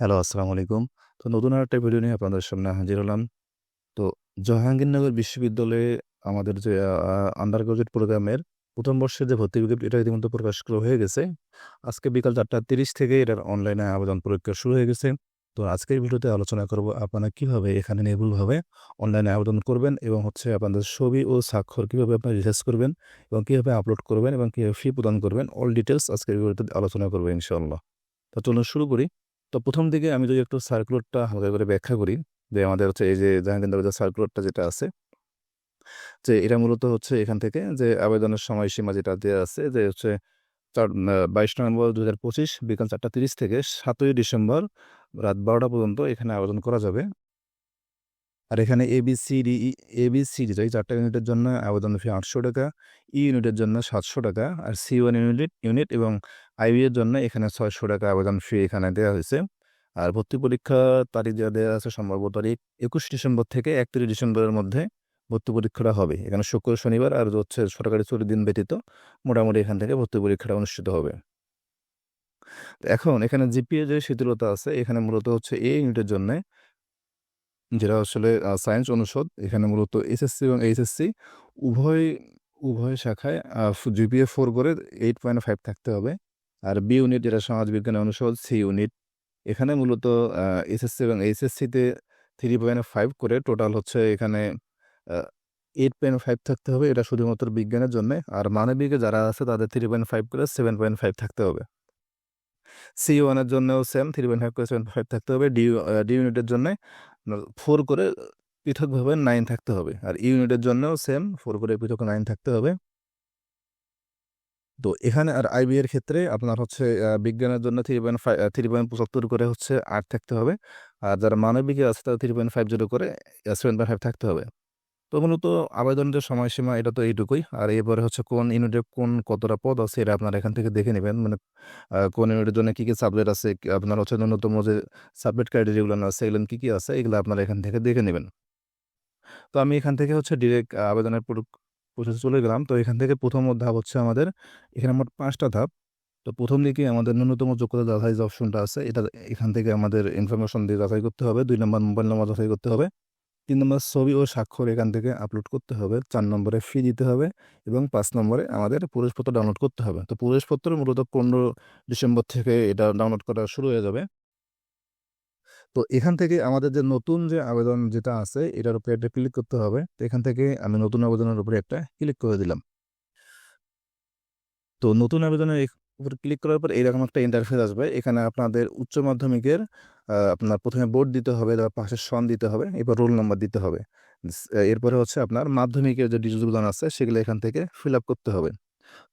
Hello, আসসালামু আলাইকুম। তো নতুন আরেকটা ভিডিও নিয়ে আপনাদের সামনে হাজির হলাম। তো জাহাঙ্গীরনগর বিশ্ববিদ্যালয়ে আমাদের যে আন্ডার গ্র্যাজুয়েট প্রোগ্রামের প্রথম বর্ষের যে ভর্তি বিজ্ঞপ্তি এটা ইতিমধ্যে প্রকাশ করা হয়ে গেছে। আজকে বিকাল ৪ঃ৩০ থেকে এটার অনলাইনে আবেদন প্রক্রিয়া শুরু হয়ে গেছে। তো আজকের ভিডিওতে আলোচনা করব আপনারা কীভাবে এখানে নির্ভুলভাবে অনলাইনে আবেদন করবেন এবং হচ্ছে আপনাদের ছবি ও স্বাক্ষর কীভাবে আপনারা রিসার্চ করবেন এবং কীভাবে আপলোড করবেন এবং কীভাবে ফি প্রদান করবেন অল ডিটেলস আজকের ভিডিওতে আলোচনা করব ইনশাআল্লাহ। তো চলুন শুরু করি। তো প্রথম দিকে আমি যদি একটু সার্কুলারটা হালকা করে ব্যাখ্যা করি, যে আমাদের হচ্ছে এই যে জাহাঙ্গীরনগরের যে সার্কুলারটা যেটা আছে, যে এটা মূলত হচ্ছে এখান থেকে যে আবেদনের সময়সীমা যেটা দেওয়া আছে, যে হচ্ছে চার ২২ নভেম্বর ২০২৫ বিকাল ৪ঃ৩০ থেকে সাতই ডিসেম্বর রাত ১২টা পর্যন্ত এখানে আবেদন করা যাবে। আর এখানে এ বি সি এবিসিডি ই এবিসিডি এই ৪ টা ইউনিটের জন্য আবেদন ফি ৳৮০০ ই ইউনিটের জন্য ৳৭০০ আর সি ওয়ান ইউনিট ইউনিট এবং আইবি এর জন্য এখানে ৳৬০০ আবেদন ফি এখানে দেওয়া হয়েছে আর ভর্তি পরীক্ষার তারিখ যা দেয়া আছে সম্ভাব্য তারিখ ২১ ডিসেম্বর থেকে ৩১ ডিসেম্বরের মধ্যে ভর্তি পরীক্ষাটা হবে। এখানে শুক্র, শনিবার আর হচ্ছে সরকারি ছুটির দিন ব্যতীত মোটামুটি এখান থেকে ভর্তি পরীক্ষাটা অনুষ্ঠিত হবে। এখন এখানে জিপিএ যে শিথিলতা আছে এখানে মূলত হচ্ছে এ ইউনিটের জন্যে যেটা আসলে সায়েন্স অনুষদ এখানে মূলত এসএসসি এবং এইচএসসি উভয় উভয় শাখায় জিপিএ ফোর করে এইট পয়েন্ট ফাইভ থাকতে হবে। আর বি ইউনিট যেটা সমাজবিজ্ঞান অনুষদ সি ইউনিট এখানে মূলত এসএসসি এবং এইচএসসিতে 3.5 করে টোটাল হচ্ছে এখানে এইট পয়েন্ট ফাইভ থাকতে হবে। এটা শুধুমাত্র বিজ্ঞানের জন্যে। আর মানবিকে যারা আছে তাদের 3.5 করে 7.5 থাকতে হবে। সি ওয়ানের জন্যও সেম 3.5 করে 7.5 থাকতে হবে। ডি ডি ইউনিটের জন্যে ফোর করে পৃথকভাবে নাইন থাকতে হবে। আর ইউনিটের জন্যও সেম ফোর করে পৃথক নাইন থাকতে হবে। তো এখানে আর আইবি এর ক্ষেত্রে আপনার হচ্ছে বিজ্ঞানের জন্য 3.5 আ 3.75 করে হচ্ছে 8 থাকতে হবে। আর যারা মানবিকে আছে তাদের 3.50 করে আ 7.5 থাকতে হবে। তো মূলত আবেদনের সময়সীমা এটা তো এইটুকুই। আর এরপরে হচ্ছে কোন ইউনিটে কোন কতটা পদ আছে এটা আপনারা এখান থেকে দেখে নেবেন মানে কোন ইউনিটের জন্য কী কী সাবজেক্ট আছে, আপনার হচ্ছে ন্যূনতম যে সাবজেক্ট ক্রাইটেরিয়া গুলো আছে এগুলো কী কি আছে এগুলো আপনারা এখান থেকে দেখে নেবেন তো আমি এখান থেকে হচ্ছে ডিরেক্ট আবেদনের প্রসেসে চলে গেলাম। তো এখান থেকে ১ম ধাপ হচ্ছে আমাদের, এখানে মোট পাঁচটা ধাপ। তো প্রথম দিকে আমাদের ন্যূনতম যোগ্যতা যাচাই যে অপশনটা আছে, এটা এখান থেকে আমাদের ইনফরমেশন দিয়ে যাচাই করতে হবে। দুই নম্বর মোবাইল নম্বর যাচাই করতে হবে। তিন নম্বর ছবি ও স্বাক্ষর এখান থেকে আপলোড করতে হবে। চার নম্বরে ফি দিতে হবে এবং পাঁচ নম্বরে আমাদের প্রবেশপত্র ডাউনলোড করতে হবে। তো প্রবেশপত্র মূলত ১৫ ডিসেম্বর থেকে এটা ডাউনলোড করা শুরু হয়ে যাবে। তো এখান থেকে আমাদের যে নতুন যে আবেদন যেটা আছে এটার উপরে একটা ক্লিক করতে হবে। তো এখান থেকে আমি নতুন আবেদনের উপরে একটা ক্লিক করে দিলাম। তো নতুন আবেদনের উপরে ক্লিক করার পর এরকম একটা ইন্টারফেস আসবে। এখানে আপনাদের উচ্চ মাধ্যমিকের আপনার প্রথমে বোর্ড দিতে হবে, তারপর পাশের সন দিতে হবে, এরপর রোল নাম্বার দিতে হবে। এরপরে হচ্ছে আপনার মাধ্যমিকের যে ডিটেইলসগুলো আছে সেগুলো এখান থেকে ফিল আপ করতে হবে।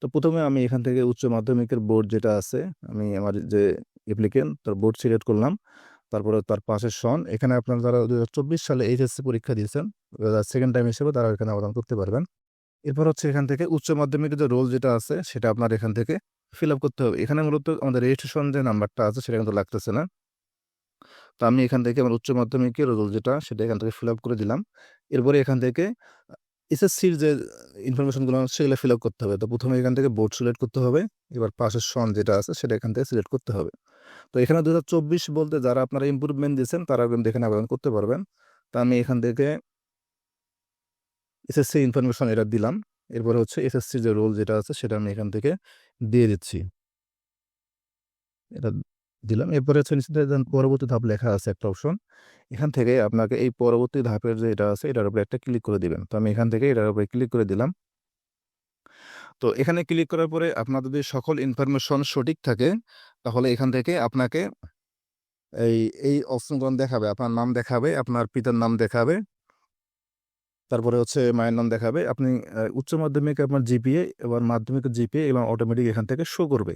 তো প্রথমে আমি এখান থেকে উচ্চ মাধ্যমিকের বোর্ড যেটা আছে আমি আমার যে অ্যাপ্লিকেন্ট তার বোর্ড সিলেক্ট করলাম। তারপরে তার পাশের সন এখানে আপনারা যারা ২০২৪ সালে এইচএসসি পরীক্ষা দিয়েছেন সেকেন্ড টাইম হিসেবে তারা এখানে আবেদন করতে পারবেন। এরপর হচ্ছে এখান থেকে উচ্চ মাধ্যমিকের যে রোল যেটা আছে, সেটা আপনার এখান থেকে ফিল আপ করতে হবে। এখানে মূলত আমাদের রেজিস্ট্রেশন যে নাম্বারটা আছে, সেটা কিন্তু লাগতেছে না। তো আমি এখান থেকে আমার উচ্চ মাধ্যমিকের রোল যেটা, সেটা এখান থেকে ফিল আপ করে দিলাম। এরপরে এখান থেকে এসএসসির যে ইনফরমেশনগুলো সেগুলো ফিল আপ করতে হবে। তো প্রথমে এখান থেকে বোর্ড সিলেক্ট করতে হবে। এবার পাশের সন যেটা আছে, সেটা এখান থেকে সিলেক্ট করতে হবে। তো এখানে ২০২৪ বলতে যারা আপনারা ইমপ্রুভমেন্ট দিয়েছেন তারা কিন্তু এখানে আবেদন করতে পারবেন। তা আমি এখান থেকে এসএসসি ইনফরমেশন এটা দিলাম। এরপরে হচ্ছে এসএসসির যে রোল যেটা আছে, সেটা আমি এখান থেকে দিয়ে দিচ্ছি। এটা দিলাম। এরপরে হচ্ছে পরবর্তী ধাপ লেখা আছে একটা অপশন। এখান থেকে আপনাকে এই পরবর্তী ধাপের যে এটা আছে, এটার উপরে একটা ক্লিক করে দিবেন। তো আমি এখান থেকে এটার উপরে ক্লিক করে দিলাম। তো এখানে ক্লিক করার পরে আপনার যদি সকল ইনফরমেশন সঠিক থাকে তাহলে এখান থেকে আপনাকে এই, এই অপশনগুলো দেখাবে। আপনার নাম দেখাবে, আপনার পিতার নাম দেখাবে। তারপরে হচ্ছে মায়ের নাম দেখাবে। আপনি উচ্চ মাধ্যমিক আপনার জিপিএ এবার মাধ্যমিক জিপিএ এবং অটোমেটিক এখান থেকে শো করবে।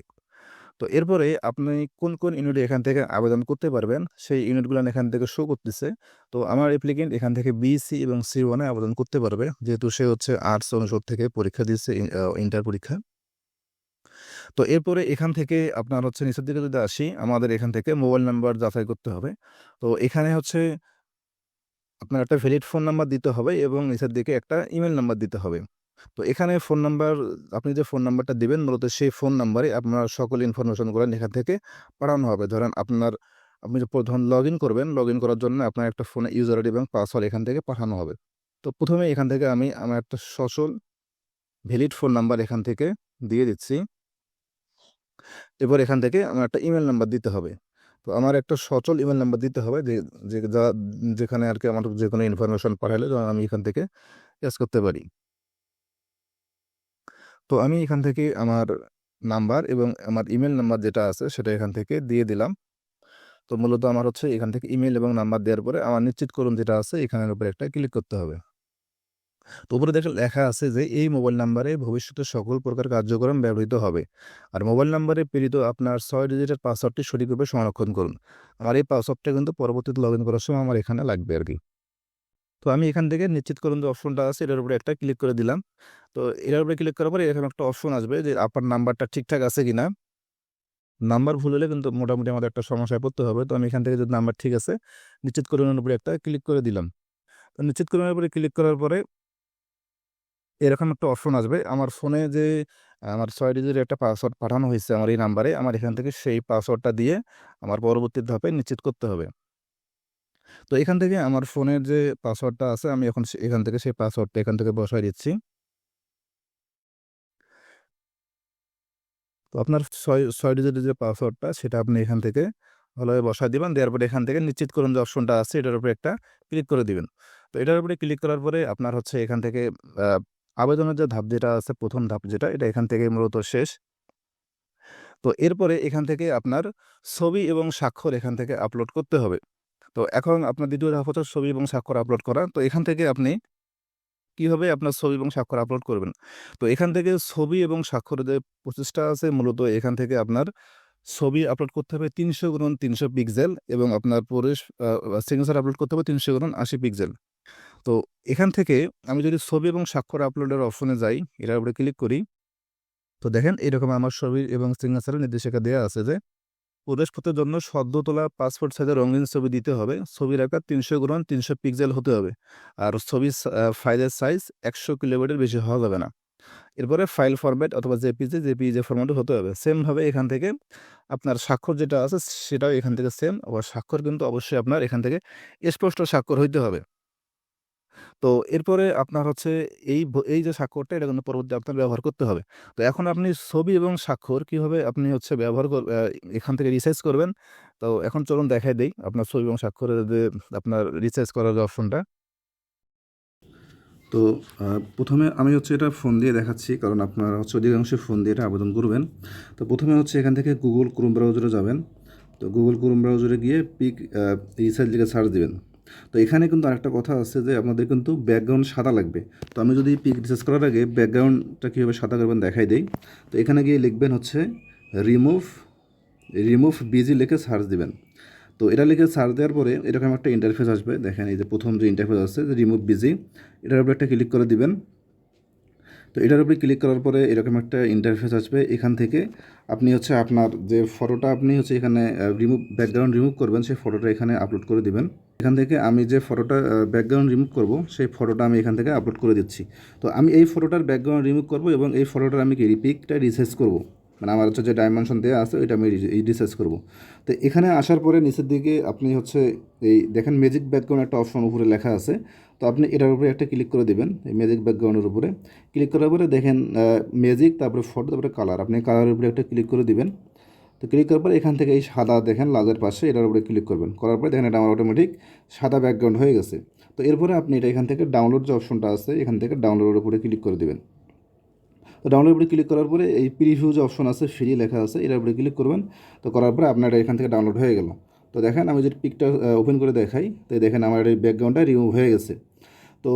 তো এরপরে আপনি কোন, কোন ইউনিটে এখান থেকে আবেদন করতে পারবেন সেই ইউনিটগুলান এখান থেকে শো করতেছে। তো আমার অ্যাপ্লিকেন্ট এখান থেকে বি, সি এবং সি1 এ আবেদন করতে পারবে। যেহেতু সে হচ্ছে আর্টস অনুষদ থেকে পরীক্ষা দিয়েছে ইন্টার পরীক্ষা। তো এরপরে এখান থেকে আপনার হচ্ছে নিচের দিকে যদি আসি আমাদের এখান থেকে মোবাইল নাম্বার যাচাই করতে হবে। তো এখানে হচ্ছে আপনার একটা ভ্যালিড ফোন নাম্বার দিতে হবে এবং নিচের দিকে একটা ইমেল নাম্বার দিতে হবে। তো এখানে ফোন নাম্বার, আপনি যে ফোন নাম্বারটা দিবেন, মূলত সেই ফোন নাম্বারে আপনার সকল ইনফরমেশন গুলান এখান থেকে পাঠানো হবে। ধরেন আপনার, আপনি যে প্রথম লগ ইন করবেন লগ ইন করার জন্য আপনার একটা ফোনে ইউজার আইডি এবং পাসওয়ার্ড এখান থেকে পাঠানো হবে। তো প্রথমে এখান থেকে আমি আমার একটা সচল ভ্যালিড ফোন নাম্বার এখান থেকে দিয়ে দিচ্ছি। এবার এখান থেকে আমার একটা ইমেল নাম্বার দিতে হবে। তো আমার একটা সচল ইমেল নাম্বার দিতে হবে যে যেখানে আর কি আমার যে কোনো ইনফরমেশন পাঠালে আমি এখান থেকে কাজ করতে পারি। তো আমি এখান থেকে আমার নাম্বার এবং আমার ইমেল নাম্বার যেটা আছে সেটা এখান থেকে দিয়ে দিলাম। তো মূলত আমার হচ্ছে এখান থেকে ইমেল এবং নাম্বার দেওয়ার পরে আমার নিশ্চিত করুন যেটা আছে এখানের উপরে একটা ক্লিক করতে হবে। তো উপরে দেখে লেখা আছে যে এই মোবাইল নাম্বারে ভবিষ্যতে সকল প্রকার কার্যক্রম ব্যবহৃত হবে। আর মোবাইল নাম্বারে প্রেরিত আপনার ছয় ডিজিটের পাসওয়ার্ডটি সঠিকভাবে সংরক্ষণ করুন। আমার এই পাসওয়ার্ডটা কিন্তু পরবর্তীতে লগ ইন করার সময় আমার এখানে লাগবে আর কি। তো আমি এখান থেকে নিশ্চিত করুন যে অপশনটা আছে, এটার উপরে একটা ক্লিক করে দিলাম। তো এটার উপরে ক্লিক করার পরে এরকম একটা অপশন আসবে যে আপনার নাম্বারটা ঠিকঠাক আছে কিনা। নাম্বার ভুল হলে কিন্তু মোটামুটি আমাদের একটা সমস্যায় পড়তে হবে। তো আমি এখান থেকে যদি নাম্বার ঠিক আছে, নিশ্চিত করণের উপরে একটা ক্লিক করে দিলাম। তো নিশ্চিত করণের উপরে ক্লিক করার পরে এরকম একটা অপশন আসবে। আমার ফোনে যে, আমার ছয় ডিজিটের একটা পাসওয়ার্ড পাঠানো হয়েছে আমার এই নাম্বারে আমার এখান থেকে সেই পাসওয়ার্ডটা দিয়ে আমার পরবর্তী ধাপে নিশ্চিত করতে হবে। তো এখান থেকে আমার ফোনের যে পাসওয়ার্ডটা আছে, আমি এখন এখান থেকে সেই পাসওয়ার্ডটা এখান থেকে বসাই দিচ্ছি। তো আপনার ছয় ছয় ডিজিটের যে পাসওয়ার্ডটা, সেটা আপনি এখান থেকে ভালোভাবে বসাই দিবেন। দেওয়ার পরে এখান থেকে নিশ্চিত করুন যে অপশনটা আছে, এটার উপরে একটা ক্লিক করে দিবেন। তো এটার উপরে ক্লিক করার পরে আপনার হচ্ছে এখান থেকে আবেদনের যে ধাপ যেটা আছে, প্রথম ধাপ যেটা, এটা এখান থেকে মূলত শেষ। তো এরপরে এখান থেকে আপনার ছবি এবং স্বাক্ষর এখান থেকে আপলোড করতে হবে। তো এখন আপনার দ্বিতীয় ধাপ হচ্ছে ছবি এবং স্বাক্ষর আপলোড করা, তো এখান থেকে আপনি কীভাবে আপনার ছবি এবং স্বাক্ষর আপলোড করবেন? তো এখান থেকে ছবি এবং স্বাক্ষরের যে প্রচেষ্টা আছে, মূলত এখান থেকে আপনার ছবি আপলোড করতে হবে তিনশো গুণন তিনশো পিক্সেল এবং আপনার পরে সিগনেচার আপলোড করতে হবে তিনশো গুণন আশি পিক্সেল তো এখান থেকে আমি যদি ছবি এবং স্বাক্ষর আপলোডের অপশনে যাই, এটার উপরে ক্লিক করি, তো দেখেন এরকম আমার ছবি এবং সিগনেচারের নির্দেশিকা দেওয়া আছে যে প্রবেশপত্রের জন্য সদ্য তোলা পাসপোর্ট সাইজের রঙিন ছবি দিতে হবে। ছবির আকার তিনশো গুণন তিনশো পিক্সেল হতে হবে। আর ছবির ফাইলের সাইজ একশো কিলোমিটার বেশি হওয়া যাবে না। এরপরে ফাইল ফরম্যাট অথবা জেপিজি জেপিজি ফরম্যাটও হতে হবে। সেমভাবে এখান থেকে আপনার স্বাক্ষর যেটা আছে সেটাও এখান থেকে সেম আবার স্বাক্ষর কিন্তু অবশ্যই আপনার এখান থেকে স্পষ্ট স্বাক্ষর হইতে হবে। তো এরপরে আপনার হচ্ছে এই এই যে স্বাক্ষরটা, এটা কিন্তু পরবর্তী আপনার ব্যবহার করতে হবে। তো এখন আপনি ছবি এবং স্বাক্ষর কীভাবে আপনি হচ্ছে ব্যবহার কর এখান থেকে রিসার্চ করবেন? তো এখন চলুন দেখাই দেই আপনার ছবি এবং স্বাক্ষরের আপনার রিসার্চ করার যে অপশনটা তো প্রথমে আমি হচ্ছে এটা ফোন দিয়ে দেখাচ্ছি, কারণ আপনারা হচ্ছে অধিকাংশ ফোন দিয়ে এটা আবেদন করবেন। তো প্রথমে হচ্ছে এখান থেকে গুগল ক্রোম ব্রাউজারে যাবেন। তো গুগল ক্রোম ব্রাউজারে গিয়ে পিক রিসার্চ লিখে সার্চ দিবেন। তো এখানে কিন্তু আরেকটা কথা আছে যে আপনাদের কিন্তু ব্যাকগ্রাউন্ড সাদা লাগবে। তো আমি যদি পিক রিসার্চ করার আগে ব্যাকগ্রাউন্ডটা কীভাবে সাদা করবেন দেখাই দেই। তো এখানে গিয়ে লিখবেন হচ্ছে রিমুভ রিমুভ বিজি লিখে সার্চ দিবেন। তো এটা লিখে সার্চ দেওয়ার পরে এরকম একটা ইন্টারফেস আসবে। দেখেন এই যে প্রথম যে ইন্টারফেস আসছে যে রিমুভ বিজি এটার উপরে একটা ক্লিক করে দিবেন। তো এটার উপরে ক্লিক করার পরে এরকম একটা ইন্টারফেস আসবে। এখান থেকে আপনি হচ্ছে আপনার যে ফটোটা আপনি হচ্ছে এখানে রিমুভ ব্যাকগ্রাউন্ড রিমুভ করবেন, সেই ফটোটা এখানে আপলোড করে দিবেন। এখান থেকে আমি যে ফটোটা ব্যাকগ্রাউন্ড রিমুভ করব, সেই ফটোটা আমি এখান থেকে আপলোড করে দিচ্ছি। তো আমি এই ফটোটার ব্যাকগ্রাউন্ড রিমুভ করব এবং এই ফটোটার আমি কি রিপিকটা রিসেস করব। মানে আমার হচ্ছে যে ডাইমেনশন দেওয়া আছে, ওইটা আমি রিসার্চ করব। তো এখানে আসার পরে নিচের দিকে আপনি হচ্ছে এই দেখেন ম্যাজিক ব্যাকগ্রাউন্ড একটা অপশন উপরে লেখা আছে। তো আপনি এটার উপরে একটা ক্লিক করে দিবেন, এই ম্যাজিক ব্যাকগ্রাউন্ডের উপরে। ক্লিক করার পরে দেখেন ম্যাজিক তারপরে ফটো তারপরে কালার আপনি কালারের উপরে একটা ক্লিক করে দেবেন। তো ক্লিক করার পরে এখান থেকে এই সাদা দেখেন লাজের পাশে, এটার উপরে ক্লিক করবেন। করার পরে দেখেন এটা আমার অটোমেটিক সাদা ব্যাকগ্রাউন্ড হয়ে গেছে। তো এরপরে আপনি এটা এখান থেকে ডাউনলোড যে অপশনটা আছে, এখান থেকে ডাউনলোডের উপরে ক্লিক করে দিবেন। তো ডাউনলোড উপরে ক্লিক করার পরে এই প্রিভিউ যে অপশন আছে ফ্রি লেখা আছে, এটার উপরে ক্লিক করবেন। তো করার পরে আপনার এখান থেকে ডাউনলোড হয়ে গেল। তো দেখেন আমি যদি পিকটা ওপেন করে দেখাই, তো দেখেন আমার এই ব্যাকগ্রাউন্ডটা রিমুভ হয়ে গেছে। তো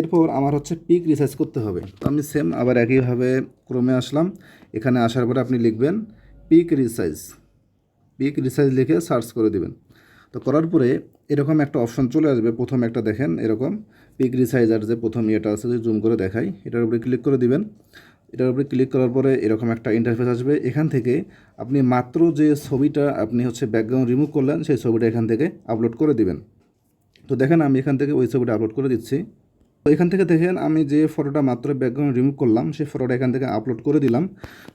এরপর আমার হচ্ছে পিক রিসার্চ করতে হবে। তো আমি সেম আবার একইভাবে ক্রমে আসলাম। এখানে আসার পরে আপনি লিখবেন পিক রিসার্চ পিক রিসার্চ লিখে সার্চ করে দিবেন। তো করার পরে এরকম একটা অপশন চলে আসবে। প্রথম একটা দেখেন এরকম পিক রিসাইজার যে প্রথম ইয়েটা আছে, যে জুম করে দেখাই, এটার উপরে ক্লিক করে দিবেন। এটার উপরে ক্লিক করার পরে এরকম একটা ইন্টারফেস আসবে। এখান থেকে আপনি মাত্র যে ছবিটা আপনি হচ্ছে ব্যাকগ্রাউন্ড রিমুভ করলেন, সেই ছবিটা এখান থেকে আপলোড করে দিবেন। তো দেখেন আমি এখান থেকে ওই ছবিটা আপলোড করে দিচ্ছি। তো এখান থেকে দেখেন আমি যে ফটোটা মাত্র ব্যাকগ্রাউন্ড রিমুভ করলাম, সেই ফটোটা এখান থেকে আপলোড করে দিলাম।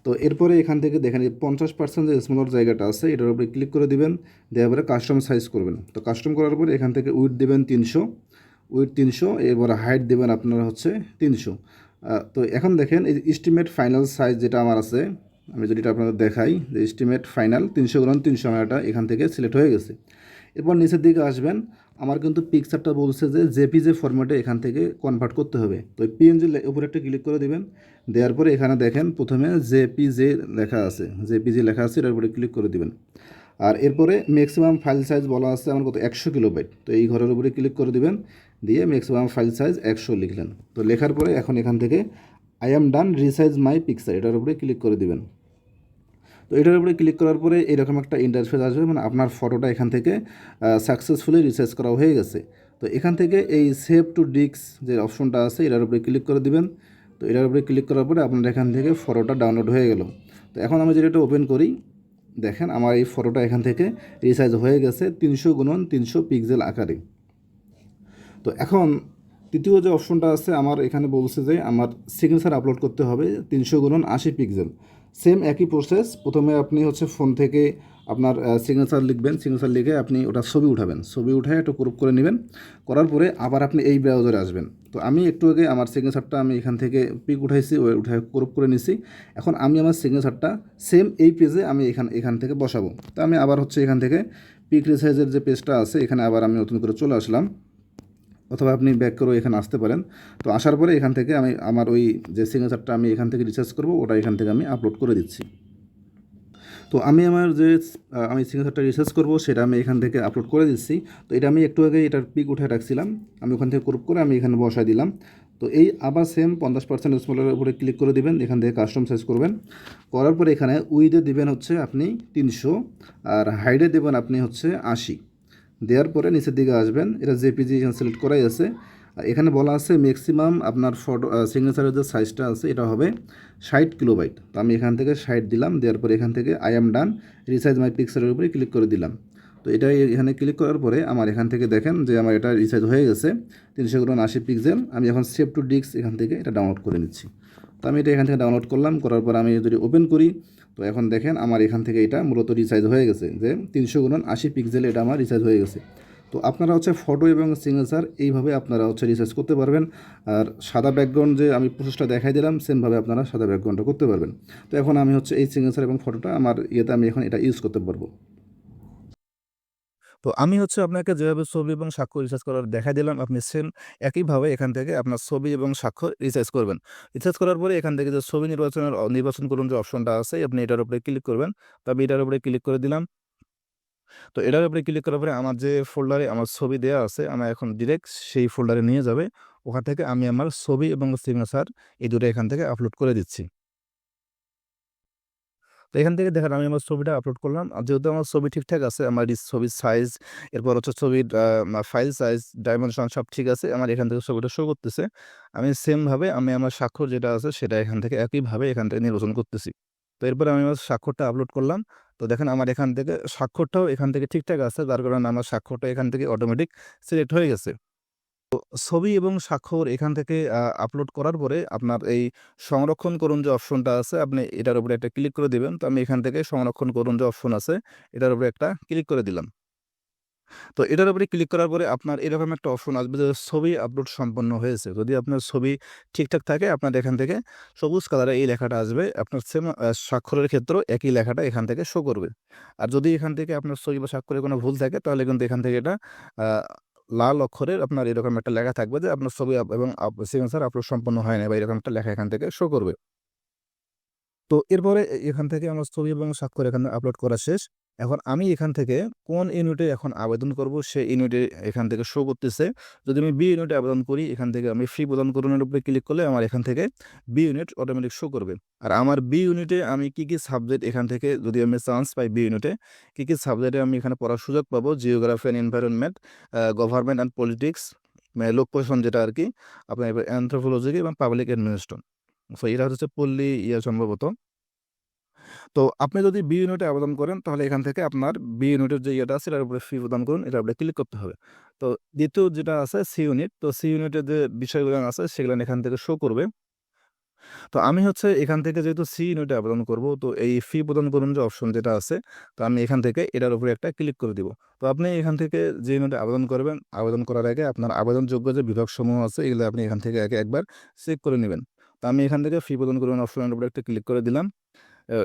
তো এরপরে এখান থেকে দেখেন পঞ্চাশ পার্সেন্ট যে স্মলার জায়গাটা আছে, এটার উপরে ক্লিক করে দিবেন, দেওয়ার পরে কাস্টম সাইজ করবেন। তো কাস্টম করার পরে এখান থেকে উইথ দেবেন তিনশো উইথ তিনশো, এরপরে হাইট দেবেন আপনারা হচ্ছে তিনশো। তো এখন দেখেন এই ইস্টিমেট ফাইনাল সাইজ যেটা আমার আছে, আমি যদি এটা আপনাদের দেখাই, যে ইস্টিমেট ফাইনাল তিনশো গ্রাম, তিনশো এটা এখান থেকে সিলেক্ট হয়ে গেছে। এরপর নিচের দিকে আসবেন, আমার কিন্তু পিকচারটা বলছে যে জেপিজে ফরম্যাটে এখান থেকে কনভার্ট করতে হবে। তো পিএনজি উপরে একটা ক্লিক করে দিবেন, দেওয়ার পরে এখানে দেখেন প্রথমে জেপিজে লেখা আছে জেপিজি লেখা আছে, এটার উপরে ক্লিক করে দিবেন। আর এরপরে ম্যাক্সিমাম ফাইল সাইজ বলা আছে, আমার কত, একশো কিলোবাইট। তো এই ঘরের উপরে ক্লিক করে দিবেন দিয়ে ম্যাক্সিমাম ফাইল সাইজ একশো লিখলেন। তো লেখার পরে এখন এখান থেকে I am done resize my picture এটার উপরে ক্লিক করে দিবেন। তো এটার উপরে ক্লিক করার পরে এরকম একটা ইন্টারফেস আসবে মানে আপনার ফটোটা এখান থেকে সাকসেসফুলি রিসার্চ করা হয়ে গেছে। তো এখান থেকে এই সেভ টু ডিক্স যে অপশনটা আছে, এটার উপরে ক্লিক করে দিবেন। তো এটার উপরে ক্লিক করার পরে আপনার এখান থেকে ফটোটা ডাউনলোড হয়ে গেল। তো এখন আমি যেটা ওপেন করি, দেখেন আমার এই ফটোটা এখান থেকে রিসাইজ হয়ে গেছে তিনশো গুণন তিনশো পিক্সেল আকারে। তো এখন তৃতীয় যে অপশনটা আছে, আমার এখানে বলছে যে আমার সিগনেচার আপলোড করতে হবে তিনশো গুণন আশি পিক্সেল সেম একই প্রসেস প্রথমে আপনি হচ্ছে ফোন থেকে আপনার সিগনেচার লিখবেন সিগনেচার লিখে আপনি ওটা ছবি উঠাবেন। ছবি উঠে একটু গ্রুপ করে নেবেন। করার পরে আবার আপনি এই ব্রাউজারে আসবেন। তো আমি একটু আগে আমার সিগনেচারটা আমি এখান থেকে পিক উঠাইছি, ওই উঠায় গ্রুপ করে নিছি। এখন আমি আমার সিগনেচারটা সেম এই পেজে আমি এখান এখান থেকে বসাবো। তো আমি আবার হচ্ছে এখান থেকে পিক রিসাইজের যে পেজটা আছে, এখানে আবার আমি নতুন করে চলে আসলাম। অথবা আপনি ব্যাক করেও এখানে আসতে পারেন। তো আসার পরে এখান থেকে আমি আমার ওই যে সিগনেচারটা আমি এখান থেকে রিচার্জ করব, ওটা এখান থেকে আমি আপলোড করে দিচ্ছি। তো আমি আমার যে আমি সিগনেচারটা রিসার্চ করব, সেটা আমি এখান থেকে আপলোড করে দিচ্ছি। তো এটা আমি একটু আগে এটার পিক উঠে রাখছিলাম। আমি ওখান থেকে গ্রুপ করে আমি এখানে বসাই দিলাম। তো এই আবার সেম পঞ্চাশ পার্সেন্ট স্মলের উপরে ক্লিক করে দিবেন, এখান থেকে কাস্টম সাইজ করবেন। করার পরে এখানে উইডে দিবেন হচ্ছে আপনি তিনশো, আর হাইডে দেবেন আপনি হচ্ছে আশি। দেওয়ার পরে নিচের দিকে আসবেন। এটা জেপিজি এখানে সিলেক্ট করাই আছে। এখানে বলা আছে ম্যাক্সিমাম আপনার ফটো সিগনেচারের যে সাইজটা আছে, এটা হবে ষাট কিলোবাইট তো আমি এখান থেকে ষাট দিলাম, দেওয়ার পরে এখান থেকে I am done resize my পিক্সারের উপরে ক্লিক করে দিলাম। তো এটা এখানে ক্লিক করার পরে আমার এখান থেকে দেখেন যে আমার এটা রিসাইজ হয়ে গেছে, তিনশো গ্রাম আশি পিক্সেল আমি এখন সেভ টু ডিস্ক এখান থেকে এটা ডাউনলোড করে নিচ্ছি। তো আমি এটা এখান থেকে ডাউনলোড করলাম, করার পর আমি যদি ওপেন করি তো এখন দেখেন আমার এখান থেকে এটা মূলত রিসাইজ হয়ে গেছে, যে তিনশো গুণন আশি পিক্সেল এটা আমার রিসাইজ হয়ে গেছে। তো আপনারা হচ্ছে ফটো এবং সিগনেচার এইভাবে আপনারা হচ্ছে রিসার্চ করতে পারবেন, আর সাদা ব্যাকগ্রাউন্ড যে আমি প্রসেসটা দেখাই দিলাম সেমভাবে আপনারা সাদা ব্যাকগ্রাউন্ডটা করতে পারবেন। তো এখন আমি হচ্ছে এই সিগনেচার এবং ফটোটা আমার ইয়েতে আমি এখন এটা ইউজ করতে পারব। তো আমি হচ্ছে আপনাকে যেভাবে ছবি এবং সাক্ষ্য রিচার্জ করার দেখা দিলাম, আপনি সেম একইভাবে এখান থেকে আপনার ছবি এবং সাক্ষ্য রিচার্জ করবেন। রিচার্জ করার পরে এখান থেকে যে ছবি নির্বাচনের নির্বাচন করুন যে অপশনটা আছে, আপনি এটার উপরে ক্লিক করবেন। তো আমি এটার উপরে ক্লিক করে দিলাম। তো এটার উপরে ক্লিক করার পরে আমার যে ফোল্ডারে আমার ছবি দেওয়া আছে, আমার এখন ডিরেক্ট সেই ফোল্ডারে নিয়ে যাবে। ওখান থেকে আমি আমার ছবি এবং সিগনেচার এই দুটো এখান থেকে আপলোড করে দিচ্ছি। তো এখান থেকে দেখেন আমি আমার ছবিটা আপলোড করলাম। আর যেহেতু আমার ছবি ঠিকঠাক আছে, আমার ছবির সাইজ এরপর হচ্ছে ছবির ফাইল সাইজ ডাইমেনশন সব ঠিক আছে, আমার এখান থেকে ছবিটা শো করতেছে। আমি সেমভাবে আমি আমার স্বাক্ষর যেটা আছে, সেটা এখান থেকে একইভাবে এখান থেকে নির্বাচন করতেছি। তো এরপরে আমি আমার স্বাক্ষরটা আপলোড করলাম। তো দেখেন আমার এখান থেকে স্বাক্ষরটাও এখান থেকে ঠিকঠাক আছে, যার কারণে আমার স্বাক্ষরটা এখান থেকে অটোমেটিক সিলেক্ট হয়ে গেছে। ছবি এবং স্বাক্ষর এখান থেকে আপলোড করার পরে আপনার এই সংরক্ষণ করুন যে অপশনটা আছে, আপনি এটার উপরে একটা ক্লিক করে দিবেন। তো আমি এখান থেকে সংরক্ষণ করুন যে অপশন আছে, এটার উপরে একটা ক্লিক করে দিলাম। তো এটার উপরে ক্লিক করার পরে আপনার এরকম একটা অপশন আসবে যে ছবি আপলোড সম্পন্ন হয়েছে। যদি আপনার ছবি ঠিকঠাক থাকে, আপনার এখান থেকে সবুজ কালারে এই লেখাটা আসবে, আপনার সেম স্বাক্ষরের ক্ষেত্রেও একই লেখাটা এখান থেকে শো করবে। আর যদি এখান থেকে আপনার ছবি বা স্বাক্ষরে কোনো ভুল থাকে, তাহলে কিন্তু এখান থেকে এটা লাল অক্ষরের আপনার এরকম একটা লেখা থাকবে যে আপনার ছবি এবং সিগনেচার আপলোড সম্পন্ন হয় না বা এরকম একটা লেখা এখান থেকে শো করবে। তো এরপরে এখান থেকে আমার ছবি এবং স্বাক্ষর এখানে আপলোড করা শেষ। এখন আমি এখান থেকে কোন ইউনিটে এখন আবেদন করব? সে ইউনিটে এখান থেকে শো করতেছে। যদি আমি বি ইউনিটে আবেদন করি, এখান থেকে আমি ফ্রি প্রদান করুনের উপরে ক্লিক করলে আমার এখান থেকে বি ইউনিট অটোমেটিক শো করবে। আর আমার বি ইউনিটে আমি কি কি সাবজেক্ট এখান থেকে যদি আমি চান্স পাই বি ইউনিটে কি কি সাবজেক্টে আমি এখানে পড়ার সুযোগ পাবো? Geography and environment government and politics লোক প্রশাসন যেটা আর কি আপনার এবার অ্যান্থ্রোপোলজি এবং পাবলিক অ্যাডমিনিস্ট্রেশন সো এটা হচ্ছে পল্লী ইয়ে সম্ভবত। তো আপনি যদি বি ইউনিটে আবেদন করেন, তাহলে এখান থেকে আপনার বি ইউনিটের যে ইয়েটা আছে, এটার উপরে ফি প্রদান করুন, এটার উপরে ক্লিক করতে হবে। তো দ্বিতীয় যেটা আছে সি ইউনিট তো সি ইউনিটের যে বিষয়গুলো আছে, সেগুলো এখান থেকে শো করবে। তো আমি হচ্ছে এখান থেকে যেহেতু সি ইউনিটে আবেদন করব, তো এই ফি প্রদান করুন যে অপশন যেটা আছে, তো আমি এখান থেকে এটার উপরে একটা ক্লিক করে দিব। তো আপনি এখান থেকে যে ইউনিটে আবেদন করবেন, আবেদন করার আগে আপনার আবেদনযোগ্য যে বিভাগসমূহ আছে, এগুলো আপনি এখান থেকে আগে একবার চেক করে নেবেন। তো আমি এখান থেকে ফি প্রদান করুন অপশনের উপরে একটা ক্লিক করে দিলাম।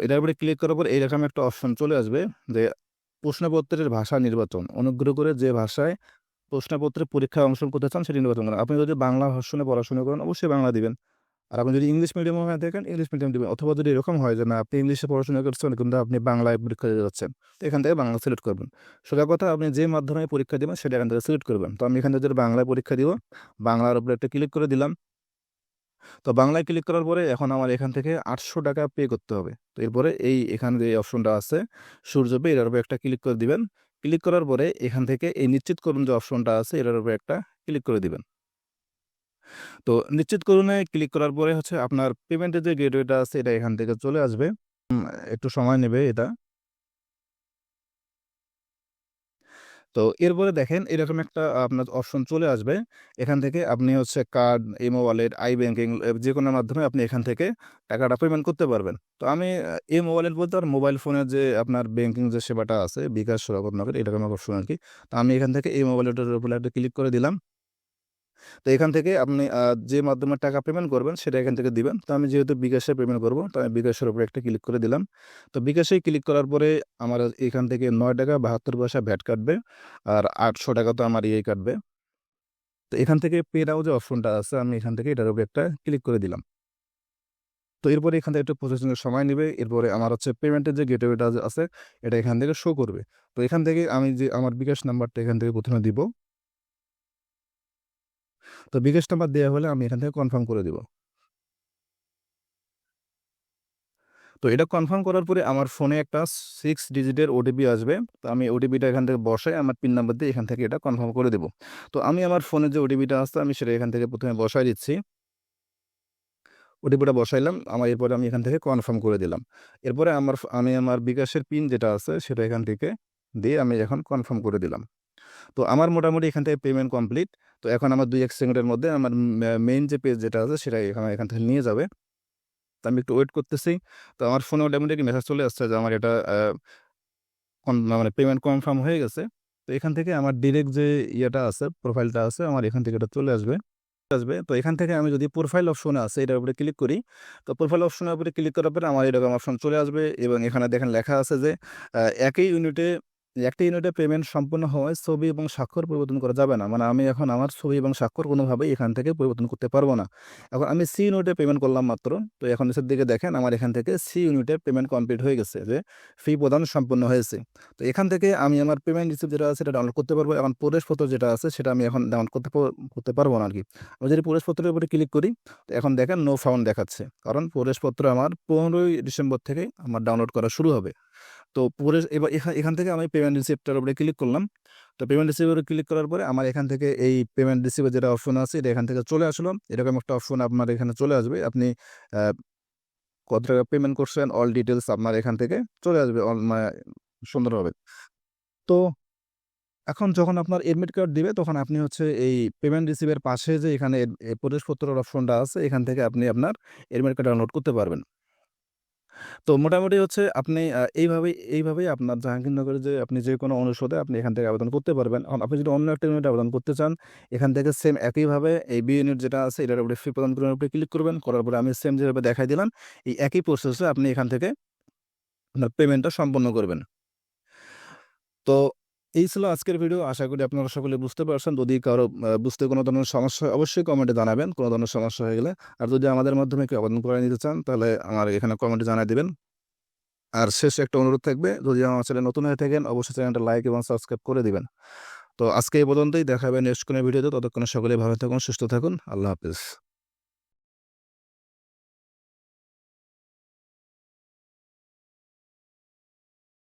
এটার উপরে ক্লিক করার পর এইরকম একটা অপশন চলে আসবে যে প্রশ্নপত্রের ভাষা নির্বাচন। অনুগ্রহ করে যে ভাষায় প্রশ্নপত্রে পরীক্ষায় অংশগ্রহণ করতে চান সেটি নির্বাচন করেন। আপনি যদি বাংলা ভার্সনে পড়াশোনা করেন, অবশ্যই বাংলা দিবেন। আর আপনি যদি ইংলিশ মিডিয়াম থাকেন, ইংলিশ মিডিয়াম দিবেন। অথবা যদি এরকম হয় যে না, আপনি ইংলিশে পড়াশোনা করছেন কিন্তু আপনি বাংলায় পরীক্ষা দিতে যাচ্ছেন, তো এখান থেকে বাংলা সিলেক্ট করবেন। সোজা কথা, আপনি যে মাধ্যমে পরীক্ষা দেবেন সেটা এখান থেকে সিলেক্ট করবেন। তো আমি এখান থেকে যদি বাংলায় পরীক্ষা দিব, বাংলার উপরে একটা ক্লিক করে দিলাম তো বাংলায় ক্লিক করার পরে এখন আমার এখান থেকে আটশো টাকা পে করতে হবে। তো এরপরে এই এখানে যে অপশনটা আছে, সূর্য পে এটার উপরে একটা ক্লিক করে দিবেন। ক্লিক করার পরে এখান থেকে এই নিশ্চিত করুন যে অপশনটা আছে, এটার উপরে একটা ক্লিক করে দিবেন। তো নিশ্চিত করুনে ক্লিক করার পরে হচ্ছে আপনার পেমেন্টের যে গেটওয়েটা আছে, এটা এখান থেকে চলে আসবে। একটু সময় নেবে এটা। তো এরপরে দেখেন, এরকম একটা আপনার অপশন চলে আসবে। এখান থেকে আপনি হচ্ছে card imo wallet I banking যে কোনো মাধ্যমে আপনি এখান থেকে টাকাটা পেমেন্ট করতে পারবেন। তো আমি ইমো ওয়ালেট বলতে আর মোবাইল ফোনের যে আপনার ব্যাঙ্কিং যে সেবাটা আছে, বিকাশ সরাবত নগর এরকম অপশন আর কি তো আমি এখান থেকে এই মোবাইলের উপরে একটা ক্লিক করে দিলাম। তো এখান থেকে আপনি যে মাধ্যমে টাকা পেমেন্ট করবেন সেটা এখান থেকে দিবেন। তো আমি যেহেতু বিকাশে পেমেন্ট করব, তো আমি বিকাশের উপরে একটা ক্লিক করে দিলাম। তো বিকাশে ক্লিক করার পরে আমার এখান থেকে নয় টাকা বাহাত্তর পয়সা ভ্যাট কাটবে আর আটশো টাকা তো আমার ইয়ে কাটবে। তো এখান থেকে পেরাও যে অপশনটা আছে, আমি এখান থেকে এটার উপরে একটা ক্লিক করে দিলাম। তো এরপরে এখান থেকে একটু প্রসেসিংয়ের সময় নেবে। এরপরে আমার হচ্ছে পেমেন্টের যে গেটওয়েটা আছে, এটা এখান থেকে শো করবে। তো এখান থেকে আমি যে আমার বিকাশ নাম্বারটা এখান থেকে প্রথমে দিব। তো বিকাশ নাম্বার দেওয়া হলে আমি এখান থেকে কনফার্ম করে দিব। তো এটা কনফার্ম করার পরে আমার ফোনে একটা সিক্স ডিজিটের ওটিপি আসবে। তো আমি ওটিপিটা এখান থেকে বসাই, আমার পিন নাম্বার দিয়ে এখান থেকে এটা কনফার্ম করে দেবো। তো আমি আমার ফোনে যে ওটিপিটা আসছে, আমি সেটা এখান থেকে প্রথমে বসাই দিচ্ছি। ওটিপিটা বসাইলাম, আমার এরপরে আমি এখান থেকে কনফার্ম করে দিলাম। এরপরে আমার, আমি আমার বিকাশের পিন যেটা আছে, সেটা এখান থেকে দিয়ে আমি এখন কনফার্ম করে দিলাম। তো আমার মোটামুটি এখান থেকে পেমেন্ট কমপ্লিট তো এখন আমার দুই এক সেকেন্ডের মধ্যে আমার মেইন যে পেজ যেটা আছে সেটা এখানে, এখান থেকে নিয়ে যাবে। তো আমি একটু ওয়েট করতেছি। তো আমার ফোনে অটোমেটিক মেসেজ চলে আসছে যে আমার এটা মানে পেমেন্ট কনফার্ম হয়ে গেছে। তো এখান থেকে আমার ডিরেক্ট যে ইয়েটা আছে প্রোফাইলটা আছে, আমার এখান থেকে এটা চলে আসবে। আসবে। তো এখান থেকে আমি যদি প্রোফাইল অপশনে আছে, এটার উপরে ক্লিক করি, তো প্রোফাইল অপশনের উপরে ক্লিক করার পরে আমার এরকম অপশন চলে আসবে এবং এখানে দেখেন লেখা আছে যে একই ইউনিটে একটা ইউনিটে পেমেন্ট সম্পূর্ণ হওয়ায় ছবি এবং স্বাক্ষর পরিবর্তন করা যাবে না। মানে আমি এখন আমার ছবি এবং স্বাক্ষর কোনোভাবেই এখান থেকে পরিবর্তন করতে পারব না। এখন আমি সি ইউনিটে পেমেন্ট করলাম মাত্র। তো এখন নিচের দিকে দেখেন আমার এখান থেকে সি ইউনিটে পেমেন্ট কমপ্লিট হয়ে গেছে যে ফি প্রদান সম্পূর্ণ হয়েছে। তো এখান থেকে আমি আমার পেমেন্ট রিসিপ্ট যেটা আছে, সেটা ডাউনলোড করতে পারব। এখন প্রবেশপত্র যেটা আছে, সেটা আমি এখন ডাউনলোড করতে করতে পারব না আর কি আমি যদি প্রবেশপত্রের উপরে ক্লিক করি, তো এখন দেখেন নো ফাউন্ড দেখাচ্ছে। কারণ প্রবেশপত্র আমার পনেরোই ডিসেম্বর থেকে আমার ডাউনলোড করা শুরু হবে। তো প্রবেশ এবার এখান থেকে আমি পেমেন্ট রিসিপ্টটার উপরে ক্লিক করলাম। তো পেমেন্ট রিসিভের ক্লিক করার পরে আমার এখান থেকে এই পেমেন্ট রিসিভের যেটা অপশন আছে, এটা এখান থেকে চলে আসলো। এরকম একটা অপশন আপনার এখানে চলে আসবে। আপনি কত টাকা পেমেন্ট করছেন অল ডিটেলস আপনার এখান থেকে চলে আসবে মানে সুন্দরভাবে। তো এখন যখন আপনার এডমিট কার্ড দিবে, তখন আপনি হচ্ছে এই পেমেন্ট রিসিভের পাশে যে এখানে প্রবেশপত্রের অপশনটা আছে, এখান থেকে আপনি আপনার এডমিট কার্ড ডাউনলোড করতে পারবেন। তো মোটামুটি হচ্ছে আপনি এইভাবেই এইভাবেই আপনার জাহাঙ্গীরনগরে যে আপনি যে কোনো অনুষদে আপনি এখান থেকে আবেদন করতে পারবেন। আপনি যদি অন্য একটা ইউনিট আবেদন করতে চান, এখান থেকে সেম একইভাবে এই বি ইউনিট যেটা আছে এটার উপরে ফি প্রদান করার উপরে ক্লিক করবেন। করার পরে আমি সেম যেভাবে দেখাই দিলাম, এই একই প্রসেসে আপনি এখান থেকে আপনার পেমেন্টটা সম্পন্ন করবেন। তো এই ছিল আজকের ভিডিও আশা করি আপনারা সকলে বুঝতে পারছেন। যদি কারও বুঝতে কোনো ধরনের সমস্যা হয়, অবশ্যই কমেন্টে জানাবেন। কোনো ধরনের সমস্যা হয়ে গেলে। আর যদি আমাদের মাধ্যমে কেউ আবেদন করে নিতে চান, তাহলে আমার এখানে কমেন্টে জানাই দেবেন। আর শেষ একটা অনুরোধ থাকবে, যদি আমার চ্যানেল নতুন হয়ে থাকেন, অবশ্যই চ্যানেলটা লাইক এবং সাবস্ক্রাইব করে দিবেন। তো আজকে এই পর্যন্তই। দেখাবেন নেক্সট কোনো ভিডিওতে ততক্ষণে সকলে ভালো থাকুন, সুস্থ থাকুন। আল্লাহ হাফিজ।